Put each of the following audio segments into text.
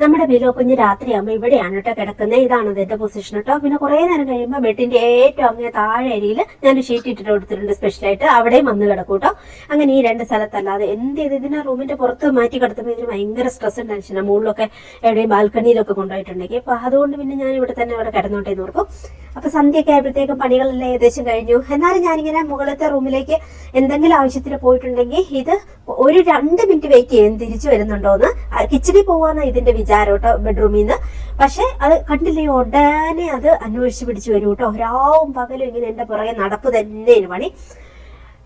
നമ്മുടെ ബിലോ കുഞ്ഞ് രാത്രിയാകുമ്പോൾ ഇവിടെയാണ് കേട്ടോ കിടക്കുന്നത് ഇതാണ് ഇതിന്റെ പൊസിഷൻ കേട്ടോ പിന്നെ കുറെ നേരം കഴിയുമ്പോൾ ബെഡിന്റെ ഏറ്റവും അങ്ങേ താഴെ അരിയിൽ ഞാൻ ഷീറ്റ് ഇട്ടിട്ട് കൊടുത്തിട്ടുണ്ട് സ്പെഷ്യലായിട്ട് അവിടെയും വന്ന് കിടക്കും കേട്ടോ അങ്ങനെ ഈ രണ്ട് സ്ഥലത്തല്ലാതെ എന്ത് ചെയ്ത് ഇതിനെ റൂമിന്റെ പുറത്ത് മാറ്റി കിടത്തുമ്പോൾ ഇതിന് ഭയങ്കര സ്ട്രെസ്സും ടെൻഷനാണ് മുകളിലൊക്കെ എവിടെയും ബാൽക്കണിയിലൊക്കെ കൊണ്ടുപോയിട്ടുണ്ടെങ്കിൽ. അപ്പൊ അതുകൊണ്ട് പിന്നെ ഞാൻ ഇവിടെ തന്നെ അവിടെ കിടന്നോട്ടേ എന്ന് ഓർക്കും. അപ്പൊ സന്ധ്യയൊക്കെ ആയപ്പോഴത്തേക്കും പണികളെല്ലാം ഏകദേശം കഴിഞ്ഞു. എന്നാലും ഞാനിങ്ങനെ മുകളിലത്തെ റൂമിലേക്ക് എന്തെങ്കിലും ആവശ്യത്തിന് പോയിട്ടുണ്ടെങ്കിൽ ഇത് ഒരു രണ്ട് മിനിറ്റ് വെയിറ്റ് ചെയ്യും തിരിച്ചു വരുന്നുണ്ടോന്ന്. കിച്ചടി പോവാന്ന് ഇതിന്റെ വിചാരം കേട്ടോ ബെഡ്റൂമിൽ നിന്ന് പക്ഷെ അത് കണ്ടില്ലേ ഉടനെ അത് അന്വേഷിച്ച് പിടിച്ചു വരും കേട്ടോ. രാവും പകലും ഇങ്ങനെ എന്റെ പുറകെ നടപ്പ് തന്നെയാണ് പണി.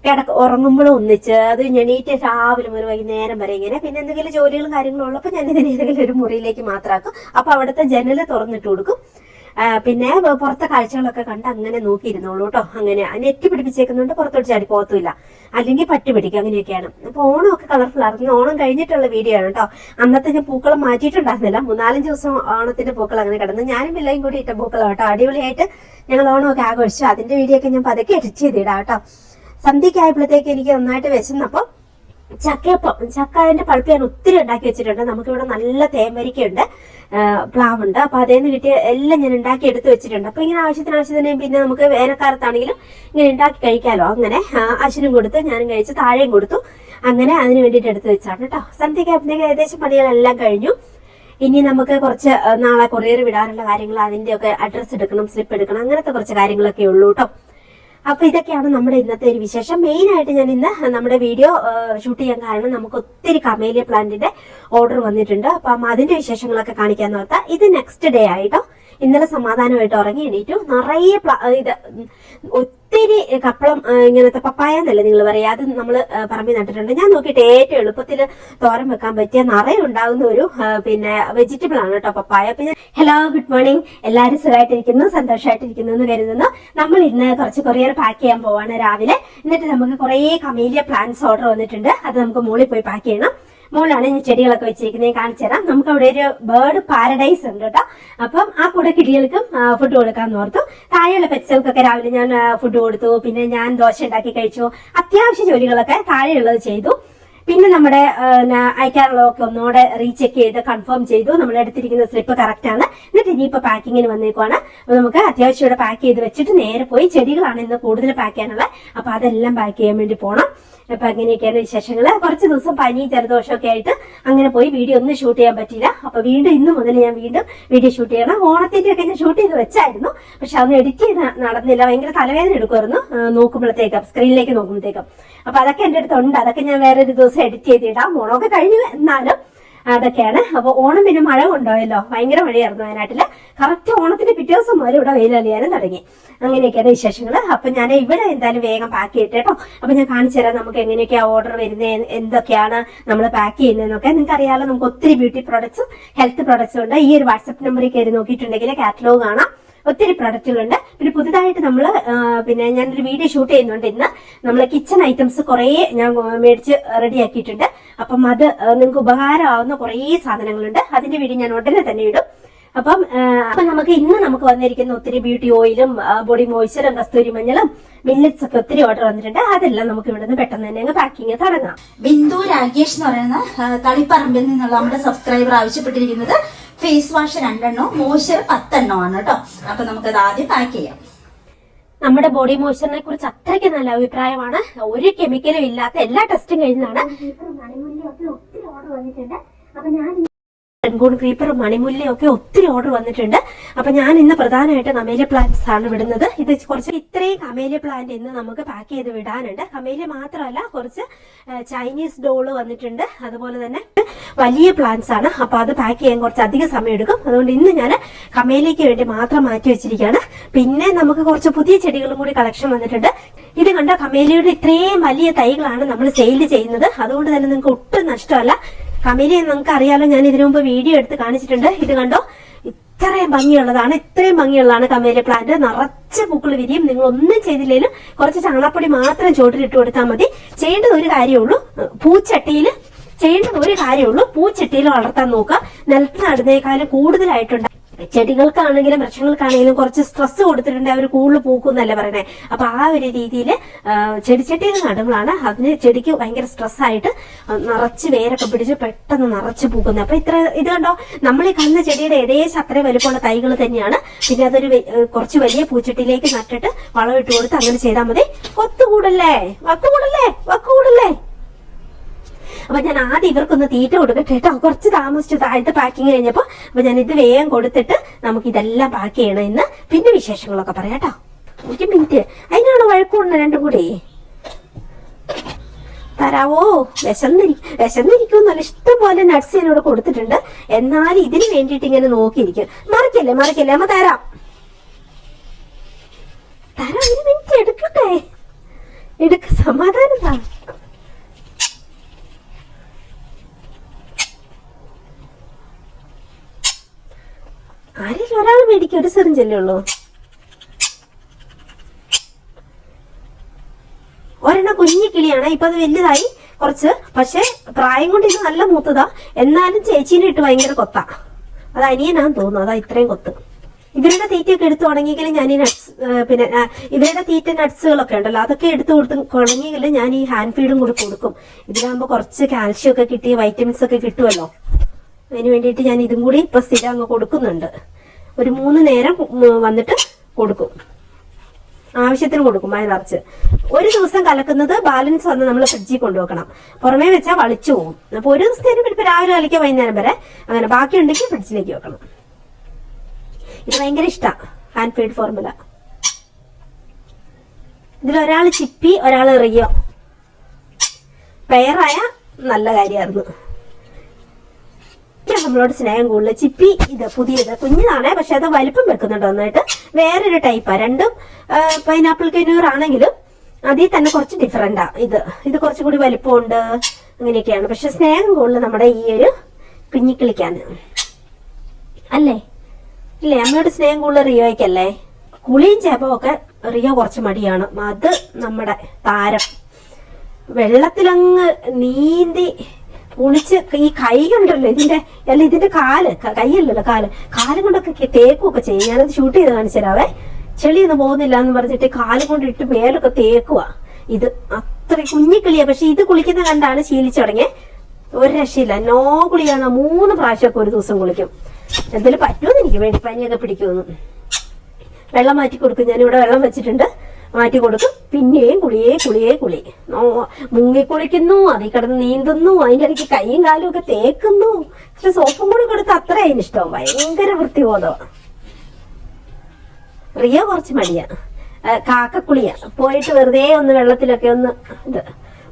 കിടക്ക ഉറങ്ങുമ്പോഴും ഒന്നിച്ച്. അത് ഞെണീറ്റ് രാവിലെ മുതൽ വൈകുന്നേരം വരെ ഇങ്ങനെ. പിന്നെ എന്തെങ്കിലും ജോലികളും കാര്യങ്ങളും ഉള്ളപ്പോൾ ഞാൻ ഇതിന് ഏതെങ്കിലും ഒരു മുറിയിലേക്ക് മാത്രമാക്കും. അപ്പൊ അവിടുത്തെ ജനൽ തുറന്നിട്ട് കൊടുക്കും. പിന്നെ പുറത്തെ കാഴ്ചകളൊക്കെ കണ്ട് അങ്ങനെ നോക്കിയിരുന്നുള്ളൂ കേട്ടോ. അങ്ങനെ നെറ്റ് പിടിപ്പിച്ചേക്കുന്നുണ്ട് പുറത്തോട്ട് ചാടി പോകത്തുമില്ല. അല്ലെങ്കിൽ പറ്റു പിടിക്കും അങ്ങനെയൊക്കെയാണ്. അപ്പൊ ഓണമൊക്കെ കളർഫുൾ ആയിരുന്നു. ഓണം കഴിഞ്ഞിട്ടുള്ള വീഡിയോ ആണ് കേട്ടോ. അന്നത്തെ ഞാൻ പൂക്കളം മാറ്റിയിട്ടുണ്ടായിരുന്നില്ല. മൂന്നാലഞ്ച് ദിവസം ഓണത്തിന്റെ പൂക്കൾ അങ്ങനെ കിടന്നു. ഞാനും പിള്ളയും കൂടി ഇട്ട പൂക്കളം കേട്ടോ. അടിപൊളിയായിട്ട് ഞങ്ങൾ ഓണമൊക്കെ ആഘോഷിച്ചു. അതിന്റെ വീഡിയോ ഒക്കെ ഞാൻ പതുക്കെ എഡിറ്റ് ചെയ്തിടാം കേട്ടോ. സന്ധ്യക്കായപ്പോഴത്തേക്ക് എനിക്ക് നന്നായിട്ട് വിശന്നപ്പം ചക്കയപ്പം ചക്കായന്റെ പഴുപ്പ് ഞാൻ ഒത്തിരി ഉണ്ടാക്കി വെച്ചിട്ടുണ്ട്. നമുക്കിവിടെ നല്ല തേമരിക്കുണ്ട് പ്ലാവുണ്ട്. അപ്പൊ അതേന്ന് നിന്ന് കിട്ടിയ എല്ലാം ഞാൻ ഉണ്ടാക്കി എടുത്ത് വെച്ചിട്ടുണ്ട്. അപ്പൊ ഇങ്ങനെ ആവശ്യത്തിന് ആവശ്യത്തിന് പിന്നെ നമുക്ക് വേനൽക്കാലത്താണെങ്കിലും ഇങ്ങനെ ഉണ്ടാക്കി കഴിക്കാലോ. അങ്ങനെ അശ്വിനും കൊടുത്ത് ഞാനും കഴിച്ച് താഴെയും കൊടുത്തു. അങ്ങനെ അതിന് വേണ്ടിയിട്ട് എടുത്ത് വെച്ചാണ് കേട്ടോ. സന്ധ്യക്കായപ്പോഴത്തേക്ക് ഏകദേശം പണികളെല്ലാം കഴിഞ്ഞു. ഇനി നമുക്ക് കുറച്ച് നാളെ കൊറിയർ വിടാനുള്ള കാര്യങ്ങൾ അതിന്റെ ഒക്കെ അഡ്രസ്സ് എടുക്കണം സ്ലിപ്പ് എടുക്കണം അങ്ങനത്തെ കുറച്ച് കാര്യങ്ങളൊക്കെ ഉള്ളൂ കേട്ടോ. അപ്പൊ ഇതൊക്കെയാണ് നമ്മുടെ ഇന്നത്തെ ഒരു വിശേഷം. മെയിൻ ആയിട്ട് ഞാൻ ഇന്ന് നമ്മുടെ വീഡിയോ ഷൂട്ട് ചെയ്യാൻ കാരണം നമുക്ക് ഒത്തിരി കമേലിയ പ്ലാന്റിന്റെ ഓർഡർ വന്നിട്ടുണ്ട്. അപ്പം അതിന്റെ വിശേഷങ്ങളൊക്കെ കാണിക്കാൻ നോക്കാം. ഇത് നെക്സ്റ്റ് ഡേ ആയിട്ടോ ഇന്നലെ സമാധാനമായിട്ട് ഉറങ്ങി എണീറ്റു. നിറയെ ഇത് ഒത്തിരി കപ്പളം ഇങ്ങനത്തെ പപ്പായ എന്നല്ലേ നിങ്ങൾ പറയാ അത് നമ്മൾ പറമ്പിൽ നട്ടിട്ടുണ്ട്. ഞാൻ നോക്കിയിട്ട് ഏറ്റവും എളുപ്പത്തിൽ തോരം വെക്കാൻ പറ്റിയ നിറയെ ഉണ്ടാകുന്ന ഒരു പിന്നെ വെജിറ്റബിൾ ആണ് കേട്ടോ പപ്പായ. പിന്നെ ഹലോ ഗുഡ് മോർണിംഗ് എല്ലാവരും സുഖമായിട്ടിരിക്കുന്നു സന്തോഷമായിട്ടിരിക്കുന്നു എന്ന് കരുതുന്നു. നമ്മൾ ഇന്ന് കുറച്ച് കൊറിയർ പാക്ക് ചെയ്യാൻ പോവാണ് രാവിലെ. എന്നിട്ട് നമുക്ക് കുറേ കമീലിയ പ്ലാന്റ്സ് ഓർഡർ വന്നിട്ടുണ്ട്. അത് നമുക്ക് മുകളിൽ പോയി പാക്ക് ചെയ്യണം. മോളാണ് ഞാൻ ചെടികളൊക്കെ വെച്ചിരിക്കുന്നത് കാണിച്ചു തരാം. നമുക്ക് അവിടെ ഒരു ബേർഡ് പാരഡൈസ് ഉണ്ട് കേട്ടോ. അപ്പം ആ കൂടെ കിളികൾക്കും ഫുഡ് കൊടുക്കാൻ ഓർത്തു. താഴെയുള്ള പെറ്റ്സുകൾക്കൊക്കെ രാവിലെ ഞാൻ ഫുഡ് കൊടുത്തു. പിന്നെ ഞാൻ ദോശ ഉണ്ടാക്കി കഴിച്ചു. അത്യാവശ്യ ജോലികളൊക്കെ താഴെയുള്ളത് ചെയ്തു. പിന്നെ നമ്മുടെ അയക്കാനുള്ളതൊക്കെ ഒന്നുകൂടെ റീചെക്ക് ചെയ്ത് കൺഫേം ചെയ്തു. നമ്മൾ എടുത്തിരിക്കുന്ന സ്ലിപ്പ് കറക്റ്റ് ആണ്. എന്നിട്ട് ഇനിയിപ്പോ പാക്കിങ്ങിന് വന്നേക്കുവാണ്. നമുക്ക് അത്യാവശ്യം ഇവിടെ പാക്ക് ചെയ്ത് വെച്ചിട്ട് നേരെ പോയി ചെടികളാണ് ഇന്ന് കൂടുതൽ പാക്ക് ചെയ്യാനുള്ളത്. അപ്പൊ അതെല്ലാം പാക്ക് ചെയ്യാൻ വേണ്ടി പോണം. അപ്പൊ അങ്ങനെയൊക്കെയാണ് വിശേഷങ്ങൾ. കുറച്ച് ദിവസം പനി ജലദോഷമൊക്കെ ആയിട്ട് അങ്ങനെ പോയി വീഡിയോ ഒന്നും ഷൂട്ട് ചെയ്യാൻ പറ്റിയില്ല. അപ്പൊ വീണ്ടും ഇന്ന് മുതൽ ഞാൻ വീണ്ടും വീഡിയോ ഷൂട്ട് ചെയ്യണം. ഓണത്തിന്റെ ഒക്കെ ഞാൻ ഷൂട്ട് ചെയ്ത് വെച്ചായിരുന്നു. പക്ഷെ അതൊന്നും എഡിറ്റ് ചെയ്ത് നടന്നില്ല. ഭയങ്കര തലവേദന എടുക്കുമായിരുന്നു നോക്കുമ്പോഴത്തേക്കും സ്ക്രീനിലേക്ക് നോക്കുമ്പോഴത്തേക്കും. അപ്പൊ അതൊക്കെ എന്റെ അടുത്തുണ്ട്. അതൊക്കെ ഞാൻ വേറെ ഒരു ദിവസം എഡിറ്റ് ചെയ്തിടാം. ഓണമൊക്കെ കഴിഞ്ഞു എന്നാലും അതൊക്കെയാണ്. അപ്പൊ ഓണം പിന്നെ മഴ കൊണ്ടുപോയല്ലോ. ഭയങ്കര മഴയായിരുന്നു വയനാട്ടിൽ. കറക്റ്റ് ഓണത്തിന്റെ പിറ്റേ ദിവസം മുതൽ ഇവിടെ വെയിലളിയാനും തുടങ്ങി. അങ്ങനെയൊക്കെയാണ് വിശേഷങ്ങൾ അപ്പൊ ഞാൻ ഇവിടെ എന്തായാലും വേഗം പാക്ക് ചെയ്തിട്ട് കേട്ടോ. അപ്പൊ ഞാൻ കാണിച്ചു തരാം നമുക്ക് എങ്ങനെയൊക്കെയാ ഓർഡർ വരുന്നത് എന്തൊക്കെയാണ് നമ്മൾ പാക്ക് ചെയ്യുന്നതെന്നൊക്കെ. നിങ്ങൾക്ക് അറിയാലോ നമുക്ക് ഒത്തിരി ബ്യൂട്ടി പ്രോഡക്ട്സും ഹെൽത്ത് പ്രോഡക്ട്സും ഉണ്ട്. ഈ ഒരു വാട്സപ്പ് നമ്പറിൽ കയറി നോക്കിയിട്ടുണ്ടെങ്കിൽ കാറ്റലോഗ് കാണാം. ഒത്തിരി പ്രൊഡക്റ്റുകളുണ്ട്. പിന്നെ പുതുതായിട്ട് നമ്മൾ പിന്നെ ഞാനൊരു വീഡിയോ ഷൂട്ട് ചെയ്യുന്നുണ്ട് ഇന്ന്. നമ്മൾ കിച്ചൺ ഐറ്റംസ് കുറേ ഞാൻ മേടിച്ച് റെഡിയാക്കിയിട്ടുണ്ട് അപ്പം അത് നിങ്ങൾക്ക് ഉപകാരമാവുന്ന കുറേ സാധനങ്ങളുണ്ട്. അതിന്റെ വീഡിയോ ഞാൻ ഉടനെ തന്നെ ഇടും. അപ്പം അപ്പൊ നമുക്ക് ഇന്ന് നമുക്ക് വന്നിരിക്കുന്ന ഒത്തിരി ബ്യൂട്ടി ഓയിലും ബോഡി മോയ്സ്ചറും കസ്തൂരി മഞ്ഞളും മില്ലറ്റ്സ് ഒക്കെ ഒത്തിരി ഓർഡർ വന്നിട്ടുണ്ട്. അതെല്ലാം നമുക്ക് ഇവിടുന്ന് പെട്ടെന്ന് തന്നെ അങ്ങ് പാക്കിങ് തുടങ്ങാം. ബിന്ദു രാകേഷ് എന്ന് പറയുന്ന തളിപ്പറമ്പിൽ നിന്നുള്ള നമ്മുടെ സബ്സ്ക്രൈബർ ആവശ്യപ്പെട്ടിരിക്കുന്നത് ഫേസ് വാഷ് രണ്ടെണ്ണവും മോയ്സ്ചർ പത്തെണ്ണോ ആണ് കേട്ടോ അപ്പൊ നമുക്കത് ആദ്യം പാക്ക് ചെയ്യാം. നമ്മുടെ ബോഡി മോയ്സ്ചറിനെ കുറിച്ച് അത്രയ്ക്ക് നല്ല അഭിപ്രായമാണ്. ഒരു കെമിക്കലും ഇല്ലാത്ത എല്ലാ ടെസ്റ്റും കഴിഞ്ഞതാണ്. ഒത്തിരി ഓർഡർ വന്നിട്ടുണ്ട്. അപ്പൊ ഞാൻ റെൻകൂൺ ക്രീപ്പർ മണിമുല്ലയും ഒക്കെ ഒത്തിരി ഓർഡർ വന്നിട്ടുണ്ട്. അപ്പൊ ഞാൻ ഇന്ന് പ്രധാനമായിട്ട് കമേലിയ പ്ലാന്റ്സ് ആണ് വിടുന്നത്. ഇത് കുറച്ച് ഇത്രയും കമേലിയ പ്ലാന്റ് ഇന്ന് നമുക്ക് പാക്ക് ചെയ്ത് വിടാനുണ്ട്. കമേലിയ മാത്രമല്ല കുറച്ച് ചൈനീസ് ഡോൾ വന്നിട്ടുണ്ട്. അതുപോലെ തന്നെ വലിയ പ്ലാന്റ്സ് ആണ്. അപ്പൊ അത് പാക്ക് ചെയ്യാൻ കുറച്ച് അധികം സമയം എടുക്കും അതുകൊണ്ട് ഇന്ന് ഞാൻ കമേലിക്ക് വേണ്ടി മാത്രം മാറ്റി വെച്ചിരിക്കുകയാണ്. പിന്നെ നമുക്ക് കുറച്ച് പുതിയ ചെടികളും കൂടി കളക്ഷൻ വന്നിട്ടുണ്ട്. ഇത് കണ്ട കമേലിയുടെ ഇത്രയും വലിയ തൈകളാണ് നമ്മൾ സെയിൽ ചെയ്യുന്നത്. അതുകൊണ്ട് തന്നെ നിങ്ങൾക്ക് ഒട്ടും നഷ്ടമല്ല. കമേലിയ നിങ്ങൾക്ക് അറിയാലോ ഞാൻ ഇതിനു മുമ്പ് വീഡിയോ എടുത്ത് കാണിച്ചിട്ടുണ്ട്. ഇത് കണ്ടോ? ഇത്രയും ഭംഗിയുള്ളതാണ് ഇത്രയും ഭംഗിയുള്ളതാണ് കമേലിയ പ്ലാന്റ് നിറച്ച് പൂക്കൾ വിരിയും. നിങ്ങൾ ഒന്നും ചെയ്തില്ലെങ്കിലും കുറച്ച് ചാണപ്പൊടി മാത്രം ചോട്ടിലിട്ട് കൊടുത്താൽ മതി. ചെയ്യേണ്ടത് ഒരു കാര്യമുള്ളൂ പൂച്ചട്ടിയിൽ ചെയ്യേണ്ടത് ഒരു കാര്യമുള്ളൂ പൂച്ചട്ടിയിൽ വളർത്താൻ നോക്കുക. നിലത്ത് നടുന്നേക്കാളും കൂടുതലായിട്ടുണ്ട് ചെടികൾക്കാണെങ്കിലും വൃക്ഷങ്ങൾക്കാണെങ്കിലും കുറച്ച് സ്ട്രെസ് കൊടുത്തിട്ടുണ്ട്. അവർ കൂടുതൽ പൂക്കും എന്നല്ല പറയണേ. അപ്പൊ ആ ഒരു രീതിയിൽ ചെടിച്ചട്ടിയിൽ നടുമ്പോഴാണ് അതിന് ചെടിക്ക് ഭയങ്കര സ്ട്രെസ് ആയിട്ട് നിറച്ച് വേരൊക്കെ പിടിച്ച് പെട്ടെന്ന് നിറച്ച് പൂക്കുന്നത്. അപ്പൊ ഇത്ര ഇത് കണ്ടോ? നമ്മൾ ഈ കന്ന ചെടിയുടെ ഏകദേശം അത്രയും വലുപ്പമുള്ള തൈകൾ തന്നെയാണ്. പിന്നെ അതൊരു കുറച്ച് വലിയ പൂച്ചട്ടിയിലേക്ക് നട്ടിട്ട് വളം ഇട്ട് കൊടുത്ത് അങ്ങനെ ചെയ്താൽ മതി. കൊത്തുകൂടല്ലേ വക്കുകൂടല്ലേ? വക്കുകൂടല്ലേ? അപ്പൊ ഞാൻ ആദ്യം ഇവർക്കൊന്ന് തീറ്റ കൊടുക്കട്ടെ കേട്ടോ. കുറച്ച് താമസിച്ചു താഴത്തെ പാക്കിങ് കഴിഞ്ഞപ്പോ അപ്പൊ ഞാൻ ഇത് വേഗം കൊടുത്തിട്ട് നമുക്ക് ഇതെല്ലാം പാക്ക് ചെയ്യണം പിന്നെ വിശേഷങ്ങളൊക്കെ പറയാട്ടോ ഒരു മിനിറ്റ് അതിനാണ് വഴക്കൂടുന്ന രണ്ടും കൂടി? തരാവോ? വിശന്നിരി വിശന്നിരിക്കും നല്ല ഇഷ്ടം പോലെ നട്സ് എന്നോട് കൊടുത്തിട്ടുണ്ട്. എന്നാലും ഇതിന് വേണ്ടിയിട്ട് ഇങ്ങനെ നോക്കിയിരിക്കും. മറക്കല്ലേ മറക്കല്ലേ? അമ്മ തരാം. തരാം ഒരു മിനിറ്റ് എടുക്കട്ടെ? എടുക്ക സമാധാനം താ. ആരെങ്കിലും ഒരാൾ മേടിക്കും ഒരു സിറിഞ്ചല്ലേ ഉള്ളൂ. ഒരെണ്ണം കുഞ്ഞി കിളിയാണ് ഇപ്പൊ അത് വലുതായി കുറച്ച്. പക്ഷെ പ്രായം കൊണ്ട് ഇത് നല്ല മൂത്തതാ. എന്നാലും ചേച്ചീനെ ഇട്ട് ഭയങ്കര കൊത്താ. അത് അനിയനാന്ന് തോന്നുന്നു അതാ ഇത്രയും കൊത്ത്. ഇവരുടെ തീറ്റയൊക്കെ എടുത്തു ഉണങ്ങിയെങ്കിൽ ഞാൻ ഈ നട്സ് പിന്നെ ഇവരുടെ തീറ്റ നട്സുകളൊക്കെ ഉണ്ടല്ലോ അതൊക്കെ എടുത്തു കൊടുത്ത് ഉണങ്ങിയെങ്കിൽ ഞാൻ ഈ ഹാൻഡ് ഫീഡും കൂടി കൊടുക്കും. ഇതിലാകുമ്പോൾ കുറച്ച് കാൽഷ്യം ഒക്കെ കിട്ടി വൈറ്റമിൻസ് ഒക്കെ കിട്ടുമല്ലോ. അതിന് വേണ്ടിയിട്ട് ഞാൻ ഇതും കൂടി ഇപ്പൊ സ്ഥിരം അങ്ങ് കൊടുക്കുന്നുണ്ട്. ഒരു മൂന്ന് നേരം വന്നിട്ട് കൊടുക്കും. ആവശ്യത്തിന് കൊടുക്കും മഴ നിറച്ച്. ഒരു ദിവസം കലക്കുന്നത് ബാലൻസ് വന്ന് നമ്മൾ ഫ്രിഡ്ജിൽ കൊണ്ടുവെക്കണം. പുറമേ വെച്ചാൽ വളിച്ചു പോകും അപ്പൊ ഒരു ദിവസത്തേനും ഇപ്പൊ രാവിലെ കലക്കുക വൈകുന്നേരം വരെ അങ്ങനെ ബാക്കി ഉണ്ടെങ്കിൽ ഫ്രിഡ്ജിലേക്ക് വെക്കണം. ഇത് ഭയങ്കര ഇഷ്ടമാണ് ഹാൻഡ് ഫീഡ് ഫോർമുല ഇതിൽ ഒരാൾ ചിപ്പി ഒരാൾ റിയോ പെയറായ നല്ല കാര്യമായിരുന്നു നമ്മളോട് സ്നേഹം കൂടുതൽ. ചിപ്പി ഇത് പുതിയത് കുഞ്ഞിനാണേ പക്ഷെ അത് വലിപ്പം വെക്കുന്നുണ്ട് നന്നായിട്ട്. വേറൊരു ടൈപ്പാ രണ്ടും പൈനാപ്പിൾ കെനൂർ ആണെങ്കിലും അതിൽ തന്നെ കുറച്ച് ഡിഫറെന്റാ ഇത് ഇത് കുറച്ചും കൂടി വലിപ്പമുണ്ട് അങ്ങനെയൊക്കെയാണ് പക്ഷെ സ്നേഹം കൂടുതൽ നമ്മുടെ ഈ ഒരു കുഞ്ഞിക്കിളിക്കാണ്. അല്ലേ? ഇല്ലേ? അമ്മയോട് സ്നേഹം കൂടുതൽ റിയോയ്ക്കല്ലേ? കുളിയും ചേപ്പവും ഒക്കെ റിയോ കുറച്ച് മടിയാണ്. അത് നമ്മുടെ താരം. വെള്ളത്തിലങ്ങ് നീന്തി കുളിച്ച് ഈ കൈ കൊണ്ടല്ലോ ഇതിന്റെ അല്ല ഇതിന്റെ കാൽ കൈയല്ലല്ലോ കാൽ. കാൽ കൊണ്ടൊക്കെ തേക്കും തേക്കുമൊക്കെ ചെയ്യും. ഞാനത് ഷൂട്ട് ചെയ്ത് കാണിച്ചു തരാവേ ചെളിയൊന്നും പോകുന്നില്ല എന്ന് പറഞ്ഞിട്ട് കാൽ കൊണ്ട് ഇട്ട് മേലൊക്കെ തേക്കുക ഇത് അത്ര കുഞ്ഞിക്കിളിയാ. പക്ഷെ ഇത് കുളിക്കുന്ന കണ്ടാണ് ശീലിച്ചു തുടങ്ങിയത് ഒരു രക്ഷയില്ല. നോ കുളിയാണ്. മൂന്ന് പ്രാവശ്യമൊക്കെ ഒരു ദിവസം കുളിക്കും. എന്തെങ്കിലും പറ്റുമെന്ന് എനിക്ക് വേണ്ടി പനിയൊക്കെ പിടിക്കുമെന്ന് വെള്ളം മാറ്റി കൊടുക്കും ഞാൻ ഇവിടെ വെള്ളം വെച്ചിട്ടുണ്ട്. മാറ്റി കൊടുക്കും. പിന്നെയും കുളിയേ കുളിയേ കുളി. നോ- മുങ്ങി കുളിക്കുന്നു അതിൽ കിടന്ന് നീന്തുന്നു അതിന്റെ ഇടയ്ക്ക് കൈയും കാലും ഒക്കെ തേക്കുന്നു. പക്ഷെ സോപ്പും കൂടി കൊടുത്ത് അത്ര അതിന് ഇഷ്ടം. ഭയങ്കര വൃത്തിബോധമാണ് റിയ കുറച്ച് മടിയാ. കാക്കക്കുളിയ. പോയിട്ട് വെറുതെ ഒന്ന് വെള്ളത്തിലൊക്കെ ഒന്ന് ഇത്.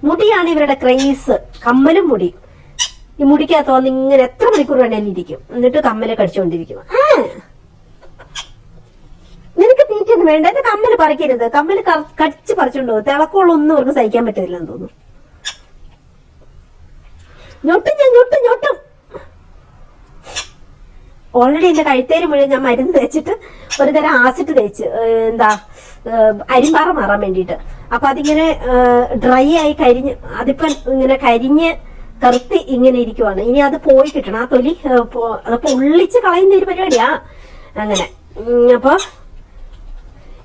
മുടിയാണ് ഇവരുടെ ക്രൈസ്. കമ്മലും മുടി. ഈ മുടിക്കകത്ത് വന്ന് ഇങ്ങനെ എത്ര മണിക്കൂർ വേണേലും ഇരിക്കും. എന്നിട്ട് കമ്മൽ കടിച്ചുകൊണ്ടിരിക്കും ആ വേണ്ട. എന്റെ കമ്മൽ പറിക്കരുത്. കമ്മൽ കടിച്ചു പറിച്ചോണ്ട് തിളക്കമുള്ളൊന്നും അവർക്ക് സഹിക്കാൻ പറ്റില്ലെന്ന് തോന്നുന്നു. ഓൾറെഡി എന്റെ കഴുത്തേര് മുഴുവൻ ഞാൻ മരുന്ന് തേച്ചിട്ട് ഒരു തരം ആസിഡ് തേച്ച് എന്താ അരിമ്പാറ മാറാൻ വേണ്ടിയിട്ട്. അപ്പൊ അതിങ്ങനെ ഡ്രൈ ആയി കരിഞ്ഞ് അതിപ്പം ഇങ്ങനെ കരിഞ്ഞ് കറുത്തി ഇങ്ങനെ ഇരിക്കുവാണ്. ഇനി അത് പോയി കിട്ടണം. ആ തൊലി അതൊക്കെ ഉള്ളിച്ച് കളയുന്ന ഒരു പരിപാടിയാ. അങ്ങനെ. അപ്പൊ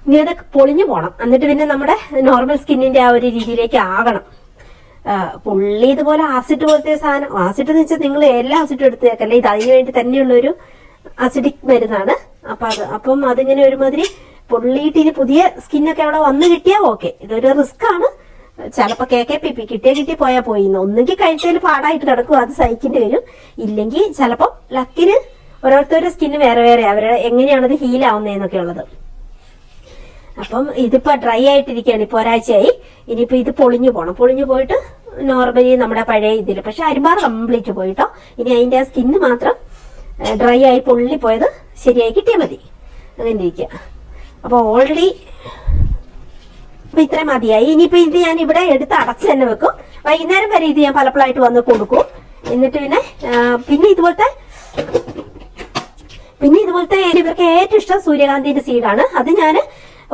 ഇനി പൊളിഞ്ഞു പോണം. എന്നിട്ട് പിന്നെ നമ്മുടെ നോർമൽ സ്കിന്നിന്റെ ആ ഒരു രീതിയിലേക്ക് ആകണം. പുള്ളി ഇതുപോലെ ആസിഡ് പോലത്തെ സാധനം ആസിഡ് എന്ന് വെച്ചാൽ നിങ്ങൾ എല്ലാ ആസിഡും എടുത്തേക്കല്ലേ ഇത് അതിന് വേണ്ടി തന്നെയുള്ള ഒരു അസിഡിക് മരുന്നാണ്. അപ്പൊ അത് അപ്പം അതിങ്ങനെ ഒരുമാതിരി പുള്ളിയിട്ട് ഇനി പുതിയ സ്കിന്നൊക്കെ അവിടെ വന്നു കിട്ടിയാൽ ഓക്കെ ഇതൊരു റിസ്ക് ആണ്. ചിലപ്പോ കെ കെ പി പി കിട്ടിയ കിട്ടി പോയാൽ പോയി. ഒന്നുകിൽ കഴിച്ചതിൽ പാടായിട്ട് നടക്കും അത് സഹിക്കേണ്ടി വരും. ഇല്ലെങ്കിൽ ചിലപ്പോ ലക്കിന് ഓരോരുത്തരുടെ സ്കിന്ന് വേറെ വേറെ അവരുടെ എങ്ങനെയാണത് ഹീലാവുന്നതെന്നൊക്കെ ഉള്ളത് അപ്പം ഇതിപ്പോ ഡ്രൈ ആയിട്ടിരിക്കുകയാണ്. ഇപ്പൊ ഒരാഴ്ചയായി. ഇനിയിപ്പോ ഇത് പൊളിഞ്ഞു പോകണം പൊളിഞ്ഞു പോയിട്ട് നോർമലി നമ്മുടെ പഴയ ഇതിൽ പക്ഷെ അരിമാർ കംപ്ലീറ്റ് പോയിട്ടോ. ഇനി അതിന്റെ ആ സ്കിന്ന് മാത്രം ഡ്രൈ ആയി പൊള്ളി പോയത് ശരിയായി കിട്ടിയാൽ മതി. അങ്ങനെ ഇരിക്കുക അപ്പൊ ഓൾറെഡി ഇത്രയും മതിയായി. ഇനിയിപ്പോ ഇത് ഞാൻ ഇവിടെ എടുത്ത് അടച്ച് തന്നെ വെക്കും. വൈകുന്നേരം വരെ ഇത് ഞാൻ പലപ്പോഴായിട്ട് വന്ന് കൊടുക്കും. എന്നിട്ട് പിന്നെ പിന്നെ ഇതുപോലത്തെ പിന്നെ ഇതുപോലത്തെ ഇവർക്ക് ഏറ്റവും ഇഷ്ടം സൂര്യകാന്തിന്റെ സീഡാണ് അത് ഞാൻ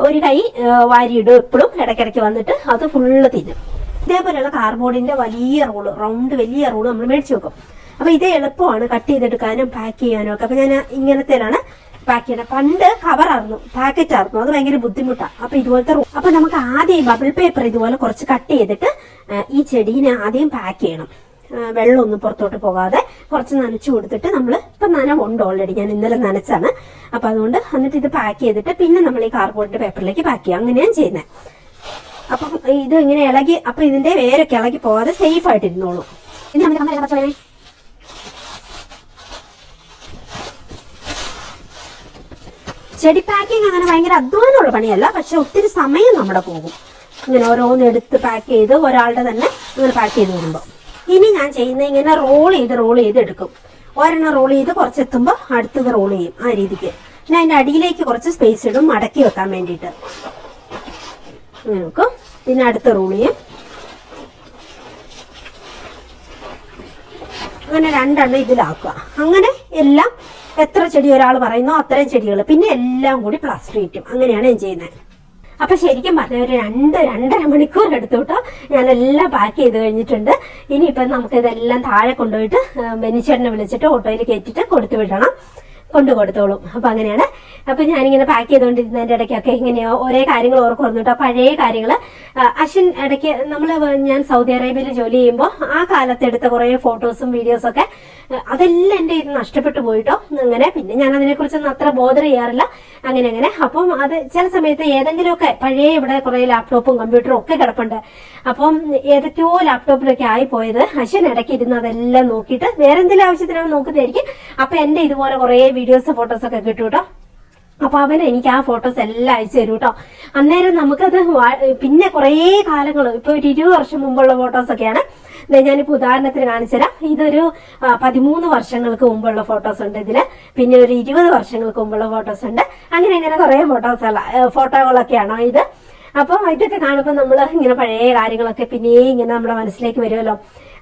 ഒരു കൈ വാരിയിടും. എപ്പോഴും ഇടയ്ക്കിടയ്ക്ക് വന്നിട്ട് അത് ഫുള്ള് തിന്നും. ഇതേപോലെയുള്ള കാർബോർഡിന്റെ വലിയ റോൾ റൗണ്ട് വലിയ റോൾ നമ്മൾ മേടിച്ചു വെക്കും. അപ്പൊ ഇത് എളുപ്പമാണ്. കട്ട് ചെയ്തെടുക്കാനും പാക്ക് ചെയ്യാനും ഒക്കെ. അപ്പൊ ഞാൻ ഇങ്ങനത്തേലാണ് പാക്ക് ചെയ്യണം. പണ്ട് കവറായിരുന്നു പാക്കറ്റ് ആയിരുന്നു. അത് ഭയങ്കര ബുദ്ധിമുട്ടാണ് അപ്പൊ ഇതുപോലത്തെ അപ്പൊ നമുക്ക് ആദ്യം ബബിൾ പേപ്പർ ഇതുപോലെ കുറച്ച് കട്ട് ചെയ്തിട്ട് ഈ ചെടീനെ ആദ്യം പാക്ക് ചെയ്യണം. വെള്ളമൊന്നും പുറത്തോട്ട് പോകാതെ കുറച്ച് നനച്ചു കൊടുത്തിട്ട് നമ്മൾ ഇപ്പം നനവുണ്ട് ഓൾറെഡി ഞാൻ ഇന്നലെ നനച്ചാണ്. അപ്പൊ അതുകൊണ്ട് എന്നിട്ട് ഇത് പാക്ക് ചെയ്തിട്ട് പിന്നെ നമ്മൾ ഈ കാർബോർഡിന്റെ പേപ്പറിലേക്ക് പാക്ക് ചെയ്യാം. അങ്ങനെയാണ് ചെയ്യുന്നത് അപ്പം ഇത് ഇങ്ങനെ ഇളകി അപ്പൊ ഇതിന്റെ വേരൊക്കെ ഇളകി പോകാതെ സേഫ് ആയിട്ട് ഇരുന്നോളൂ. ഇനി. ചെടി പാക്കിങ് അങ്ങനെ ഭയങ്കര അധ്വാനമുള്ള പണിയല്ല പക്ഷെ ഒത്തിരി സമയം നമ്മുടെ പോകും. ഇങ്ങനെ ഓരോന്ന് എടുത്ത് പാക്ക് ചെയ്ത് ഒരാളുടെ തന്നെ ഇങ്ങനെ പാക്ക് ചെയ്ത് വരുമ്പോൾ ഇനി ഞാൻ ചെയ്യുന്ന ഇങ്ങനെ റോൾ ചെയ്ത് റോൾ ചെയ്ത് എടുക്കും. ഒരെണ്ണം റോൾ ചെയ്ത് കുറച്ച് കുറച്ചെത്തുമ്പോൾ അടുത്തത് റോൾ ചെയ്യും ആ രീതിക്ക്. പിന്നെ അതിന്റെ അടിയിലേക്ക് കുറച്ച് സ്പേസ് ഇടും മടക്കി വെക്കാൻ വേണ്ടിയിട്ട്. അങ്ങനെ വെക്കും. പിന്നെ അടുത്ത റോൾ ചെയ്യും. അങ്ങനെ രണ്ടെണ്ണം ഇതിലാക്കുക. അങ്ങനെ എല്ലാം എത്ര ചെടി ഒരാൾ പറയുന്നോ അത്രയും ചെടികൾ പിന്നെ എല്ലാം കൂടി പ്ലാസ്റ്റർ ചെയ്യും. അങ്ങനെയാണ് ഞാൻ ചെയ്യുന്നത്. അപ്പൊ ശരിക്കും പറഞ്ഞ ഒരു രണ്ട് രണ്ടര മണിക്കൂർ എടുത്തു കേട്ടോ ഞാനെല്ലാം പാക്ക് ചെയ്ത് കഴിഞ്ഞിട്ടുണ്ട്. ഇനിയിപ്പം നമുക്ക് ഇതെല്ലാം താഴെ കൊണ്ടുപോയിട്ട് ബെനിച്ചേട്ടനെ വിളിച്ചിട്ട് ഓട്ടോയിൽ കയറ്റിട്ട് കൊടുത്തു വിടണം. കൊണ്ടു കൊടുത്തോളും. അപ്പൊ അങ്ങനെയാണ്. അപ്പൊ ഞാനിങ്ങനെ പാക്ക് ചെയ്തുകൊണ്ടിരുന്നതിന്റെ ഇടയ്ക്കൊക്കെ ഇങ്ങനെയോ ഒരേ കാര്യങ്ങൾ ഓർക്ക് വന്നിട്ടോ പഴയ കാര്യങ്ങൾ അശ്വിൻ ഇടയ്ക്ക് നമ്മൾ ഞാൻ സൗദി അറേബ്യയിൽ ജോലി ചെയ്യുമ്പോൾ ആ കാലത്തെടുത്ത കുറേ ഫോട്ടോസും വീഡിയോസും ഒക്കെ ആ, അതെല്ലാം എന്റെ ഇത് നഷ്ടപ്പെട്ടു പോയിട്ടോ. അങ്ങനെ പിന്നെ ഞാൻ അതിനെക്കുറിച്ചൊന്നും അത്ര ബോധർ ചെയ്യാറില്ല. അങ്ങനെ അങ്ങനെ. അപ്പം അത് ചില സമയത്ത് ഏതെങ്കിലുമൊക്കെ പഴയ ഇവിടെ കുറേ ലാപ്ടോപ്പും കമ്പ്യൂട്ടറും ഒക്കെ കിടപ്പുണ്ട്. അപ്പം ഏതൊക്കെയോ ലാപ്ടോപ്പിലൊക്കെ ആയിപ്പോയത്. അശ്വൻ ഇടയ്ക്ക് ഇരുന്ന് അതെല്ലാം നോക്കിയിട്ട് വേറെ എന്തെങ്കിലും ആവശ്യത്തിനാണ് നോക്കുന്നതായിരിക്കും. അപ്പൊ എന്റെ ഇതുപോലെ കുറേ വീഡിയോസ് ഫോട്ടോസ് ഒക്കെ കിട്ടും കേട്ടോ അപ്പൊ അവൻ എനിക്ക് ആ ഫോട്ടോസ് എല്ലാം അയച്ചു തരും കേട്ടോ അന്നേരം നമുക്കത് പിന്നെ കുറേ കാലങ്ങൾ ഇപ്പൊ ഒരു ഇരുപത് വർഷം മുമ്പുള്ള ഫോട്ടോസ് ഒക്കെയാണ്. ഞാനിപ്പോ ഉദാഹരണത്തിന് കാണിച്ചുതരാം ഇതൊരു പതിമൂന്ന് വർഷങ്ങൾക്ക് മുമ്പുള്ള ഫോട്ടോസ് ഉണ്ട് ഇതിൽ. പിന്നെ ഒരു ഇരുപത് വർഷങ്ങൾക്ക് മുമ്പുള്ള ഫോട്ടോസ് ഉണ്ട്. അങ്ങനെ ഇങ്ങനെ കുറെ ഫോട്ടോസ് അല്ല ഫോട്ടോകളൊക്കെയാണോ ഇത്. അപ്പൊ ഇതൊക്കെ കാണുമ്പോൾ നമ്മൾ ഇങ്ങനെ പഴയ കാര്യങ്ങളൊക്കെ പിന്നെയും ഇങ്ങനെ നമ്മുടെ മനസ്സിലേക്ക് വരുമല്ലോ.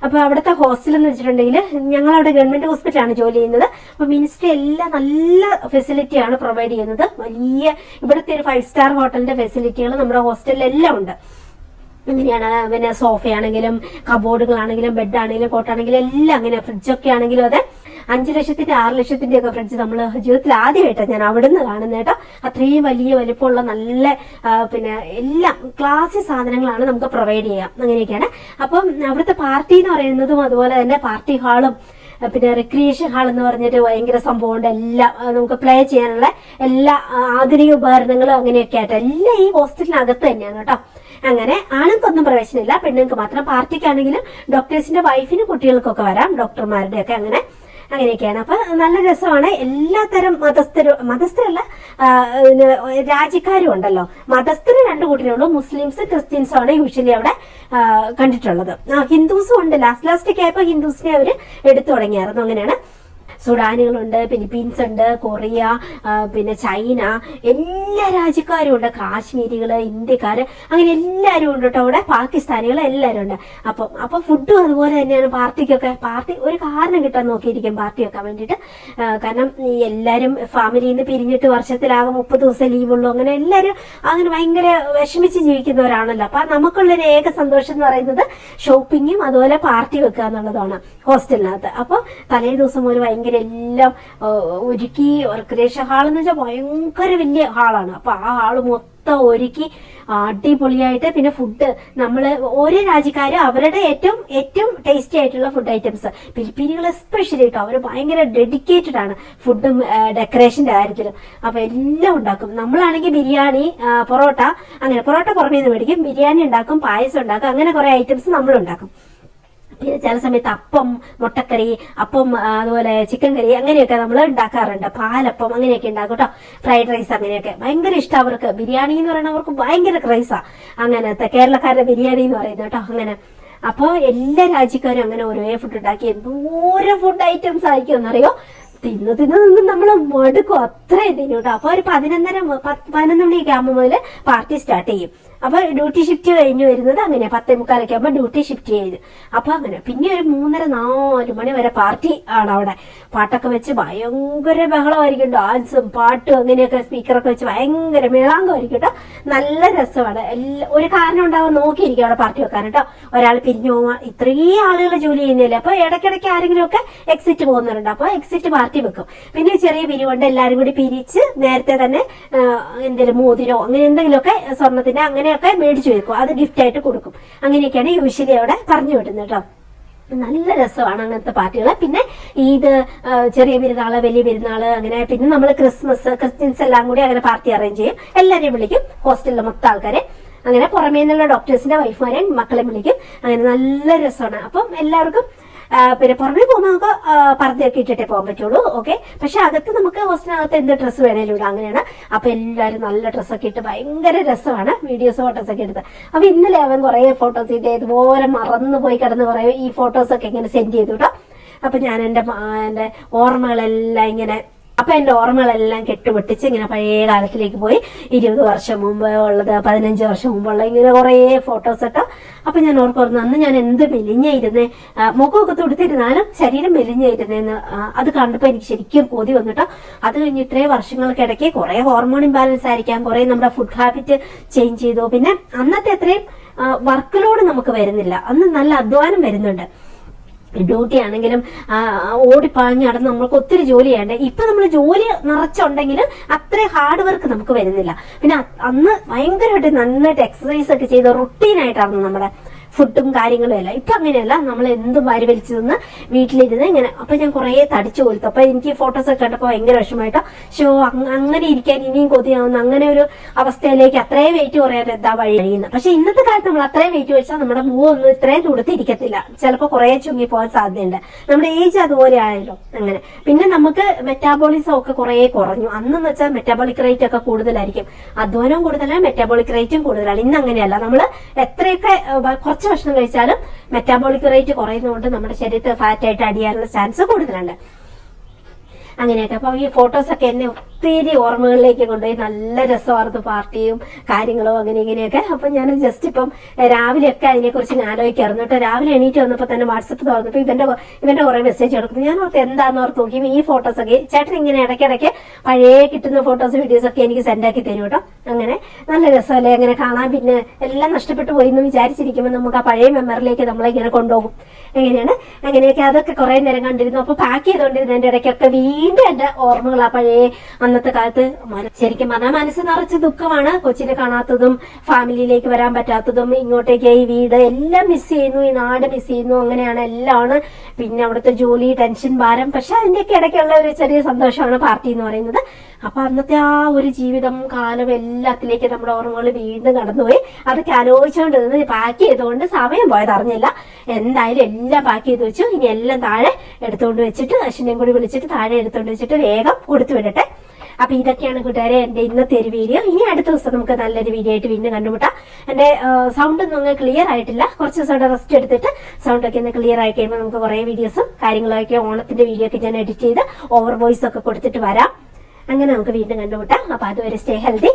അപ്പൊ അവിടുത്തെ ഹോസ്റ്റൽ എന്ന് വെച്ചിട്ടുണ്ടെങ്കിൽ ഞങ്ങൾ അവിടെ ഗവൺമെന്റ് ഹോസ്പിറ്റൽ ആണ് ജോലി ചെയ്യുന്നത്. അപ്പൊ മിനിസ്റ്റർ എല്ലാം നല്ല ഫെസിലിറ്റിയാണ് പ്രൊവൈഡ് ചെയ്യുന്നത്. വലിയ ഇവിടുത്തെ ഒരു ഫൈവ് സ്റ്റാർ ഹോട്ടലിന്റെ ഫെസിലിറ്റികൾ നമ്മുടെ ഹോസ്റ്റലിൽ എല്ലാം ഉണ്ട്. അങ്ങനെയാണ് പിന്നെ സോഫയാണെങ്കിലും കബോർഡുകളാണെങ്കിലും ബെഡ് ആണെങ്കിലും കോട്ടാണെങ്കിലും എല്ലാം അങ്ങനെ ഫ്രിഡ്ജൊക്കെ ആണെങ്കിലും അതെ. അഞ്ചു ലക്ഷത്തിന്റെ ആറ് ലക്ഷത്തിന്റെ ഒക്കെ ഫ്രിഡ്ജ് നമ്മൾ ജീവിതത്തിൽ ആദ്യമായിട്ടാണ് ഞാൻ അവിടുന്ന് കാണുന്നത് കേട്ടോ അത്രയും വലിയ വലിപ്പമുള്ള നല്ല പിന്നെ എല്ലാ ക്ലാസ് സാധനങ്ങളാണ് നമുക്ക് പ്രൊവൈഡ് ചെയ്യാം. അങ്ങനെയൊക്കെയാണ്. അപ്പം അവിടുത്തെ പാർട്ടി എന്ന് പറയുന്നതും അതുപോലെ തന്നെ പാർട്ടി ഹാളും പിന്നെ റിക്രിയേഷൻ ഹാൾ എന്ന് പറഞ്ഞിട്ട് ഭയങ്കര സംഭവമുണ്ട് എല്ലാം നമുക്ക് പ്ലേ ചെയ്യാനുള്ള എല്ലാ ആധുനിക ഉപകരണങ്ങളും അങ്ങനെയൊക്കെ ആയിട്ട് എല്ലാം ഈ ഹോസ്റ്റലിനകത്ത് തന്നെയാണ് കേട്ടോ അങ്ങനെ ആണുങ്ങൾക്കൊന്നും പ്രവേശനമില്ല. പെണ്ണുങ്ങൾക്ക് മാത്രം പാർട്ടിക്കാണെങ്കിലും ഡോക്ടേഴ്സിന്റെ വൈഫിനും കുട്ടികൾക്കൊക്കെ വരാം ഡോക്ടർമാരുടെ ഒക്കെ അങ്ങനെ. അങ്ങനെയൊക്കെയാണ്. അപ്പൊ നല്ല രസമാണ്. എല്ലാത്തരം മതസ്ഥരും മതസ്ഥരല്ല രാജ്യക്കാരും ഉണ്ടല്ലോ. മതസ്ഥര് രണ്ടു കൂട്ടരുള്ളൂ മുസ്ലിംസ് ക്രിസ്ത്യൻസും ആണ് യൂഷ്വലി അവിടെ കണ്ടിട്ടുള്ളത്. ഹിന്ദുസും ഉണ്ട്. ലാസ്റ്റ് ലാസ്റ്റ് ഒക്കെ ആയപ്പോ ഹിന്ദുസിനെ അവർ എടുത്തു തുടങ്ങിയായിരുന്നു. അങ്ങനെയാണ്. സുഡാനികളുണ്ട് ഫിലിപ്പീൻസ് ഉണ്ട് കൊറിയ പിന്നെ ചൈന എല്ലാ രാജ്യക്കാരും ഉണ്ട്. കാശ്മീരികൾ ഇന്ത്യക്കാര് അങ്ങനെ എല്ലാവരും ഉണ്ട് കേട്ടോ അവിടെ. പാകിസ്ഥാനികൾ എല്ലാവരും ഉണ്ട്. അപ്പം അപ്പൊ ഫുഡും അതുപോലെ തന്നെയാണ് പാർട്ടിക്കൊക്കെ. പാർട്ടി ഒരു കാരണം കിട്ടാൻ നോക്കിയിരിക്കും പാർട്ടി വെക്കാൻ വേണ്ടിയിട്ട് കാരണം എല്ലാവരും ഫാമിലിയിൽ നിന്ന് പിരിഞ്ഞിട്ട് വർഷത്തിലാകെ മുപ്പത് ദിവസം ലീവുള്ളൂ. അങ്ങനെ എല്ലാവരും അങ്ങനെ ഭയങ്കര വിഷമിച്ച് ജീവിക്കുന്നവരാണല്ലോ. അപ്പൊ നമുക്കുള്ളൊരു ഏക സന്തോഷം എന്ന് പറയുന്നത് ഷോപ്പിങ്ങും അതുപോലെ പാർട്ടി വെക്കുക എന്നുള്ളതാണ് ഹോസ്റ്റലിനകത്ത്. അപ്പൊ തലേ ദിവസം ഒരു ഭയങ്കര ആ, ഒരുക്കി റിക്രിയേഷൻ ഹാൾ എന്ന് വെച്ചാൽ ഭയങ്കര വലിയ ഹാളാണ് അപ്പൊ ആ ഹാൾ മൊത്തം ഒരുക്കി അടിപൊളിയായിട്ട് പിന്നെ ഫുഡ് നമ്മൾ ഓരോ രാജ്യക്കാരും അവരുടെ ഏറ്റവും ഏറ്റവും ടേസ്റ്റി ആയിട്ടുള്ള ഫുഡ് ഐറ്റംസ് ഫിലിപ്പീനുകൾ എസ്പെഷ്യലി കേട്ടോ അവർ ഭയങ്കര ഡെഡിക്കേറ്റഡ് ആണ് ഫുഡും ഡെക്കറേഷന്റെ കാര്യത്തിലും. അപ്പൊ എല്ലാം ഉണ്ടാക്കും. നമ്മളാണെങ്കിൽ ബിരിയാണി പൊറോട്ട അങ്ങനെ പൊറോട്ട പുറമേ നിന്ന് മേടിക്കും. ബിരിയാണി ഉണ്ടാക്കും പായസം ഉണ്ടാക്കും അങ്ങനെ കുറെ ഐറ്റംസ് നമ്മൾ ഉണ്ടാക്കും. പിന്നെ ചില സമയത്ത് അപ്പം മുട്ടക്കറി അപ്പം അതുപോലെ ചിക്കൻ കറി അങ്ങനെയൊക്കെ നമ്മൾ ഉണ്ടാക്കാറുണ്ട്. പാലപ്പം അങ്ങനെയൊക്കെ ഉണ്ടാക്കും കേട്ടോ. ഫ്രൈഡ് റൈസ് അങ്ങനെയൊക്കെ. ഭയങ്കര ഇഷ്ടം അവർക്ക്. ബിരിയാണി എന്ന് പറയുന്നത് അവർക്ക് ഭയങ്കര ക്രൈസാ അങ്ങനത്തെ കേരളക്കാരുടെ ബിരിയാണി എന്ന് പറയുന്നത് കേട്ടോ. അങ്ങനെ. അപ്പോൾ എല്ലാ രാജ്യക്കാരും അങ്ങനെ ഓരോ ഫുഡ് ഉണ്ടാക്കി. എന്തോരം ഫുഡ് ഐറ്റംസ് ആയിരിക്കും എന്നറിയോ? തിന്ന് തിന്ന് നിന്ന് നമ്മൾ മടുക്കും. അത്രയും തിന്നു കേട്ടോ. അപ്പൊ ഒരു പതിനൊന്നര പതിനൊന്ന് മണിയൊക്കെ ആകുമ്പോൾ മുതൽ പാർട്ടി സ്റ്റാർട്ട് ചെയ്യും. അപ്പൊ ഡ്യൂട്ടി ഷിഫ്റ്റ് കഴിഞ്ഞ് വരുന്നത് അങ്ങനെ പത്തേ മുക്കാലൊക്കെ ആകുമ്പോൾ ഡ്യൂട്ടി ഷിഫ്റ്റ് ചെയ്ത്. അപ്പൊ അങ്ങനെ പിന്നെ ഒരു മൂന്നര നാല് മണി വരെ പാർട്ടി ആണ് അവിടെ. പാട്ടൊക്കെ വെച്ച് ഭയങ്കര ബഹളമായിരിക്കും ഡാൻസും പാട്ടും അങ്ങനെയൊക്കെ സ്പീക്കറൊക്കെ വെച്ച് ഭയങ്കര മേളാങ്കമായിരിക്കും കേട്ടോ. നല്ല രസമാണ്. എല്ലാ ഒരു കാരണം ഉണ്ടാവും നോക്കിയിരിക്കും അവിടെ പാർട്ടി വെക്കാൻ കേട്ടോ. ഒരാൾ പിരിഞ്ഞു പോകാൻ ഇത്രയും ആളുകൾ ജോലി ചെയ്യുന്നില്ല? അപ്പൊ ഇടയ്ക്കിടയ്ക്ക് ആരെങ്കിലും ഒക്കെ എക്സിറ്റ് പോകുന്നുണ്ട്. അപ്പൊ എക്സിറ്റ് പാർട്ടി വെക്കും. പിന്നെ ചെറിയ പിരിവുണ്ട്. എല്ലാരും കൂടി പിരിച്ച് നേരത്തെ തന്നെ എന്തെങ്കിലും മോതിരോ അങ്ങനെ എന്തെങ്കിലുമൊക്കെ സ്വർണത്തിന്റെ അങ്ങനെയൊക്കെ മേടിച്ചു വെക്കും. അത് ഗിഫ്റ്റ് ആയിട്ട് കൊടുക്കും. അങ്ങനെയൊക്കെയാണ് യൂഷ്വലി അവിടെ പറഞ്ഞു വിടുന്നത് കേട്ടോ. നല്ല രസമാണ് അങ്ങനത്തെ പാർട്ടികൾ പിന്നെ ഈദ് ചെറിയ പെരുന്നാൾ വലിയ പെരുന്നാൾ അങ്ങനെ പിന്നെ നമ്മൾ ക്രിസ്മസ് ക്രിസ്ത്യൻസ് എല്ലാം കൂടി അങ്ങനെ പാർട്ടി അറേഞ്ച് ചെയ്യും. എല്ലാവരെയും വിളിക്കും. ഹോസ്റ്റലിലെ മൊത്തം ആൾക്കാരെ. അങ്ങനെ പുറമേ നിന്നുള്ള ഡോക്ടേഴ്സിന്റെ വൈഫുമാരെയും മക്കളെ വിളിക്കും. അങ്ങനെ നല്ല രസമാണ്. അപ്പം എല്ലാവർക്കും പിന്നെ പുറമെ പോകുമ്പോൾ നമുക്ക് പറഞ്ഞൊക്കെ ഇട്ടിട്ടേ പോകാൻ പറ്റുള്ളൂ ഓക്കെ പക്ഷെ അകത്ത് നമുക്ക് ഹോസ്റ്റലിനകത്ത് എന്ത് ഡ്രസ്സ് വേണേലും ഇടാം അങ്ങനെയാണ്. അപ്പൊ എല്ലാവരും നല്ല ഡ്രസ്സൊക്കെ ഇട്ട് ഭയങ്കര രസമാണ് വീഡിയോസ് ഫോട്ടോസ് ഒക്കെ എടുത്ത്. അപ്പൊ ഇന്നലെ അവൻ കുറെ ഫോട്ടോസ് ഇട്ട് ഇതുപോലെ മറന്നു പോയി കിടന്ന് കുറെ ഈ ഫോട്ടോസ് ഒക്കെ ഇങ്ങനെ സെൻഡ് ചെയ്തു കേട്ടോ അപ്പൊ ഞാൻ എന്റെ എന്റെ ഓർമ്മകളെല്ലാം ഇങ്ങനെ അപ്പൊ എന്റെ ഓർമ്മകളെല്ലാം കെട്ടുപൊട്ടിച്ച് ഇങ്ങനെ പഴയ കാലത്തിലേക്ക് പോയി. ഇരുപത് വർഷം മുമ്പ് ഉള്ളത് പതിനഞ്ച് വർഷം മുമ്പുള്ള ഇങ്ങനെ കുറേ ഫോട്ടോസ് ഇട്ടോ അപ്പൊ ഞാൻ ഓർക്കുന്നു അന്ന് ഞാൻ എന്ത് മെലിഞ്ഞായിരുന്നേ? മുഖമൊക്കെ തൊടുത്തിരുന്നാലും ശരീരം മെലിഞ്ഞായിരുന്നേന്ന്. അത് കണ്ടപ്പോ എനിക്ക് ശരിക്കും കൊതി വന്നിട്ടോ അത് കഴിഞ്ഞ് ഇത്രയും വർഷങ്ങൾക്കിടയ്ക്ക് കുറെ ഹോർമോൺ ഇംബാലൻസ് ആയിരിക്കാം കുറെ നമ്മുടെ ഫുഡ് ഹാബിറ്റ് ചേഞ്ച് ചെയ്തു. പിന്നെ അന്നത്തെ അത്രയും വർക്ക് ലോഡ് നമുക്ക് വരുന്നില്ല. അന്ന് നല്ല അധ്വാനം വരുന്നുണ്ട്. ഡ്യൂട്ടി ആണെങ്കിലും ആ, ഓടിപ്പാഞ്ഞ് നടന്ന് നമ്മൾക്ക് ഒത്തിരി ജോലി ചെയ്യണ്ടേ. ഇപ്പൊ നമ്മൾ ജോലി നിറച്ചുണ്ടെങ്കിലും അത്രയും ഹാർഡ് വർക്ക് നമുക്ക് വരുന്നില്ല. പിന്നെ അന്ന് ഭയങ്കരമായിട്ട് നന്നായിട്ട് എക്സസൈസ് ഒക്കെ ചെയ്ത് റുട്ടീൻ ആയിട്ടായിരുന്നു നമ്മുടെ ഫുഡും കാര്യങ്ങളും എല്ലാം. ഇപ്പൊ അങ്ങനെയല്ല നമ്മൾ എന്തും വാരി വലിച്ചു നിന്ന് വീട്ടിലിരുന്ന് ഇങ്ങനെ അപ്പൊ ഞാൻ കുറെ തടിച്ചു കൊടുത്തു അപ്പൊ എനിക്ക് ഫോട്ടോസ് ഒക്കെ കണ്ടപ്പോ ഭയങ്കര വിഷമമായിട്ടോ. ഷോ അങ്ങനെ ഇരിക്കാൻ ഇനിയും കൊതിയാവുന്ന അങ്ങനെ ഒരു അവസ്ഥയിലേക്ക് അത്രയും വെയിറ്റ് കുറയാൻ എന്താ വഴി കഴിയുന്നത്? പക്ഷെ ഇന്നത്തെ കാലത്ത് നമ്മൾ അത്രയും വെയിറ്റ് വെച്ചാൽ നമ്മുടെ മുഖം ഒന്നും ഇത്രയും തുടുത്തിരിക്കത്തില്ല. ചിലപ്പോൾ കുറെ ചുങ്ങി പോകാൻ സാധ്യതയുണ്ട്. നമ്മുടെ ഏജ് അതുപോലെ ആയല്ലോ അങ്ങനെ. പിന്നെ നമുക്ക് മെറ്റാബോളിസം ഒക്കെ കുറെ കുറഞ്ഞു. അന്നെന്ന് വെച്ചാൽ മെറ്റാബോളിക് റേറ്റ് ഒക്കെ കൂടുതലായിരിക്കും. അധ്വാനവും കൂടുതലാണ് മെറ്റാബോളിക് റേറ്റും കൂടുതലാണ്. ഇന്ന് അങ്ങനെയല്ല. നമ്മൾ എത്രയൊക്കെ കുറച്ച് ഭക്ഷണം കഴിച്ചാലും മെറ്റാബോളിക് റേറ്റ് കുറയുന്നതുകൊണ്ട് നമ്മുടെ ശരീരത്തിൽ ഫാറ്റായിട്ട് അടിയാനുള്ള ചാൻസ് കൂടുതലുണ്ട്. അങ്ങനെയൊക്കെ. അപ്പൊ ഈ ഫോട്ടോസ് ഒക്കെ എന്നെ ഒത്തിരി ഓർമ്മകളിലേക്ക് കൊണ്ടുപോയി. നല്ല രസമായിരുന്നു പാർട്ടിയും കാര്യങ്ങളും അങ്ങനെ ഇങ്ങനെയൊക്കെ. അപ്പൊ ഞാൻ ജസ്റ്റ് ഇപ്പം രാവിലെ ഒക്കെ അതിനെക്കുറിച്ച് ഞാൻ ആലോചിക്കായിരുന്നു കേട്ടോ. രാവിലെ എണീറ്റ് വന്നപ്പോൾ തന്നെ വാട്സപ്പ് തുറന്നപ്പോൾ ഇവന്റെ ഇവന്റെ കുറെ മെസ്സേജ് കൊടുക്കുന്നു ഞാൻ ഓർത്ത് എന്താന്ന് ഓർത്ത് നോക്കി. ഈ ഫോട്ടോസ് ഒക്കെ ചേട്ടൻ ഇങ്ങനെ ഇടയ്ക്കിടയ്ക്ക് പഴയ കിട്ടുന്ന ഫോട്ടോസ് വീഡിയോസ് ഒക്കെ എനിക്ക് സെൻഡ് ആക്കി തരും കേട്ടോ. അങ്ങനെ നല്ല രസമല്ലേ? അങ്ങനെ കാണാൻ പിന്നെ എല്ലാം നഷ്ടപ്പെട്ടു പോയി എന്ന് വിചാരിച്ചിരിക്കുമ്പോൾ നമുക്ക് ആ പഴയ മെമ്മറിലേക്ക് നമ്മളെ ഇങ്ങനെ കൊണ്ടുപോകും. എങ്ങനെയാണ്? അങ്ങനെയൊക്കെ അതൊക്കെ കുറെ നേരം കണ്ടിരുന്നു. അപ്പൊ പാക്ക് ചെയ്തുകൊണ്ടിരുന്നതിന്റെ ഇടയ്ക്കൊക്കെ വീണ്ടും എന്റെ ഓർമ്മകൾ ആ പഴയ അന്നത്തെ കാലത്ത് ശരിക്കും പറഞ്ഞാൽ മനസ്സ് നിറച്ച് ദുഃഖമാണ്. കൊച്ചിനെ കാണാത്തതും ഫാമിലിയിലേക്ക് വരാൻ പറ്റാത്തതും ഇങ്ങോട്ടേക്ക് ഈ വീട് എല്ലാം മിസ് ചെയ്യുന്നു ഈ നാട് മിസ് ചെയ്യുന്നു അങ്ങനെയാണ് എല്ലാം പിന്നെ അവിടുത്തെ ജോലി ടെൻഷൻ ഭാരം പക്ഷെ അതിന്റെയൊക്കെ ഇടയ്ക്കുള്ള ഒരു ചെറിയ സന്തോഷമാണ് പാർട്ടി എന്ന് പറയുന്നത്. അപ്പൊ അന്നത്തെ ആ ഒരു ജീവിതം കാലം എല്ലാത്തിലേക്ക് നമ്മുടെ ഓർമ്മകൾ വീണ്ടും കടന്നുപോയി. അതൊക്കെ ആലോചിച്ചുകൊണ്ട് നിന്ന് പാക്ക് ചെയ്തുകൊണ്ട് സമയം പോയത് അറിഞ്ഞില്ല. എന്തായാലും എല്ലാം പാക്ക് ചെയ്ത് വെച്ചു. ഇനി എല്ലാം താഴെ എടുത്തുകൊണ്ട് വെച്ചിട്ട് അശ്വിനെയും കൂടി വിളിച്ചിട്ട് താഴെ എടുത്തുകൊണ്ട് വെച്ചിട്ട് വേഗം കൊടുത്തു വിടട്ടെ. അപ്പൊ ഇതൊക്കെയാണ് കൂട്ടുകാരെ എന്റെ ഇന്നത്തെ ഒരു വീഡിയോ ഇനി അടുത്ത ദിവസം നമുക്ക് നല്ലൊരു വീഡിയോ ആയിട്ട് വീണ്ടും കണ്ടുമുട്ടാം. എന്റെ സൗണ്ട് ഒന്നും അങ്ങ് ക്ലിയർ ആയിട്ടില്ല. കുറച്ച് ദിവസം റെസ്റ്റ് എടുത്തിട്ട് സൗണ്ട് ഒക്കെ ഒന്ന് ക്ലിയർ ആയി കഴിയുമ്പോൾ നമുക്ക് കുറെ വീഡിയോസും കാര്യങ്ങളൊക്കെ ഓണത്തിന്റെ വീഡിയോ ഒക്കെ ഞാൻ എഡിറ്റ് ചെയ്ത് ഓവർ വോയിസ് ഒക്കെ കൊടുത്തിട്ട് വരാം. അങ്ങനെ നമുക്ക് വീണ്ടും കണ്ടുമുട്ടാം. അപ്പൊ അതുവരെ സ്റ്റേ ഹെൽത്തി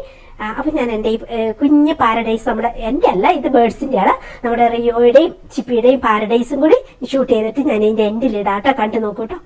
അപ്പൊ ഞാൻ എന്റെ ഈ കുഞ്ഞ് പാരഡൈസ് നമ്മുടെ എന്റെ അല്ല ഇത് ബേഡ്സിന്റെ ആണ്. നമ്മുടെ റിയോയുടെയും ചിപ്പിയുടെയും പാരഡൈസും കൂടി ഷൂട്ട് ചെയ്തിട്ട് ഞാൻ ഇതിന്റെ എൻഡിലിടാട്ടോ കണ്ടു നോക്കൂട്ടോ